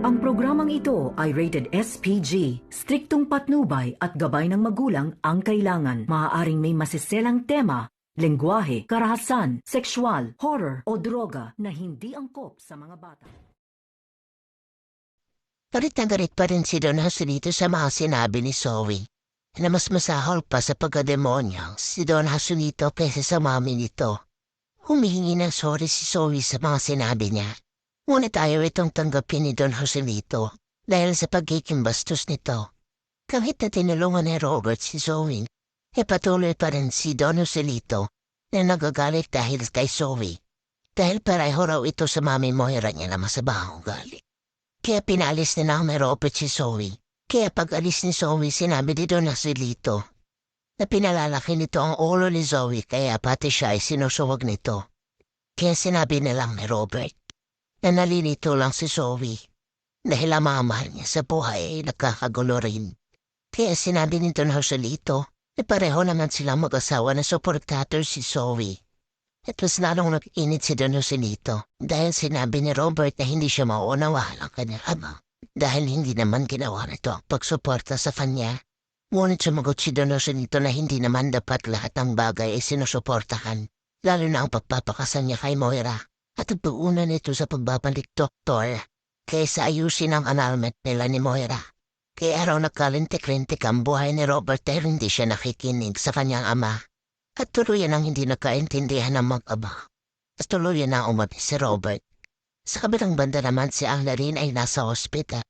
Ang programang ito ay rated SPG. Striktong patnubay at gabay ng magulang ang kailangan. Maaaring may masiselang tema, lengguwahe, karahasan, sexual, horror o droga na hindi angkop sa mga bata. Galit na galit pa rin si Don Jacinito sa mga sinabi ni Zoe na mas masahol pa sa pagkademonyo si Don Jacinito kaysa sa mami nito. Humihingi ng sorry si Zoe sa mga sinabi niya. Ngunit ayaw itong tanggapin ni Don Joselito dahil sa pagiging bastos nito. Kahit na tinulungan ni Robert si Zoe, e patuloy pa rin si Don Joselito na nagagalit dahil kay Zoe. Dahil pareho raw ito sa mami Moira niya na masabahong galit. Kaya pinalis na namin ni Robert si Zoe. Kaya pag alis ni Zoe sinabi ni Don Joselito na pinalalaki nito ang ulo ni Zoe kaya pati siya ay sinusuwag nito. Kaya sinabi na lang ni Robert na nalilito lang si Zoe dahil ang mga mahal niya sa buhay ay nakakagulo rin. Kaya sinabi ni Don Joselito na pareho naman silang mag-asawa na suportator si Zoe. At mas lalong nag-init si Don Joselito dahil sinabi ni Robert na hindi siya mauunawaan ang kanyang ama dahil hindi naman ginawa nito ang pagsuporta sa kanya. Ngunit sumagot si Don Joselito na hindi naman dapat lahat ng bagay ay sinusuportahan, lalo na ang pagpapakasal niya kay Moira pag-una nito sa pagbabalik doktor kaysa ayusin ang annulment nila ni Moira. Kaya raw nagkalintik-lintik ang buhay ni Robert dahil hindi siya nakikinig sa kanyang ama. At tuluyan ang hindi nagkaintindihan ng mag-ama. At tuluyan na umabi si Robert. Sa kabilang banda naman si Angela rin ay nasa ospital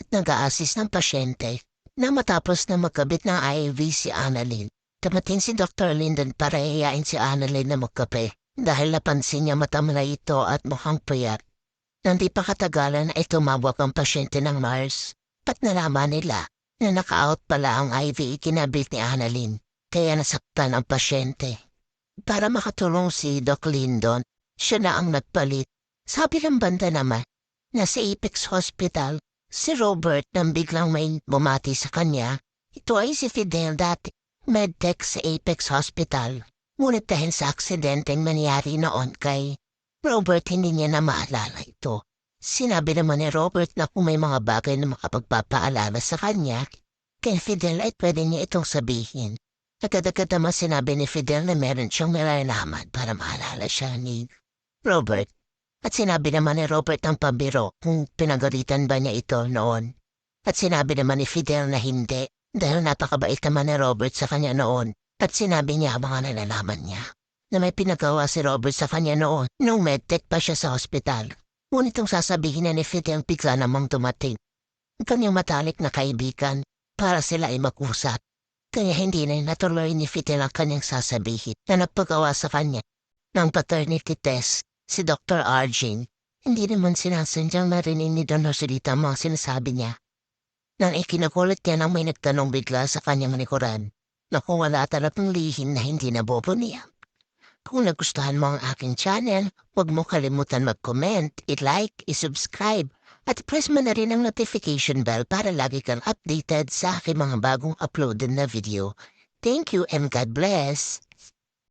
at nag-aasis ng pasyente na matapos na magkabit ng IV si Annalyn. Tamating si Dr. Linden para iyain si Annalyn na magkape dahil napansin niya matamlay ito at mukhang payat. Nandi pa katagalan ay tumawag ang pasyente ng Mars. Pat nalaman nila na naka-out pala ang IV kinabit ni Annalyn kaya nasaktan ang pasyente. Para makatulong si Doc Lindon, siya na ang nagpalit. Sabi ng banda naman na sa Apex Hospital, si Robert nang biglang may bumati sa kanya. Ito ay si Fidel dati, medtech sa Apex Hospital. Ngunit dahil sa aksidenteng mangyari noon kay Robert hindi niya na maalala ito. Sinabi naman ni Robert na kung may mga bagay na makapagpapaalala sa kanya, kay Fidel ay pwede niya itong sabihin. Agad-agad naman sinabi ni Fidel na meron siyang nilalaman para maalala siya ni Robert. At sinabi naman ni Robert ang pambiro kung pinagalitan ba niya ito noon. At sinabi naman ni Fidel na hindi dahil napakabait naman ni Robert sa kanya noon. At sinabi niya ang mga nalalaman niya na may pinagawa si Robert sa kanya noon nung medtech pa siya sa ospital. Ngunit ang sasabihin na ni Fidel bigla namang dumating. Ang kanyang matalik na kaibigan para sila ay mag-usap. Kaya hindi na natuloy ni Fidel ang kanyang sasabihin na nagpagawa sa kanya ng paternity test si Dr. Arjin. Hindi naman sinasadyang narinig ni Don Joselito ang mga sinasabi niya. Nang ikinakulit niya nang may nagtanong bigla sa kanyang likuran na kung wala talagang lihim na hindi nabubuniyak. Kung nagustuhan mo ang aking channel, huwag mo kalimutan mag-comment, i-like, i-subscribe, at press mo na rin ang notification bell para lagi kang updated sa aking mga bagong uploaded na video. Thank you and God bless!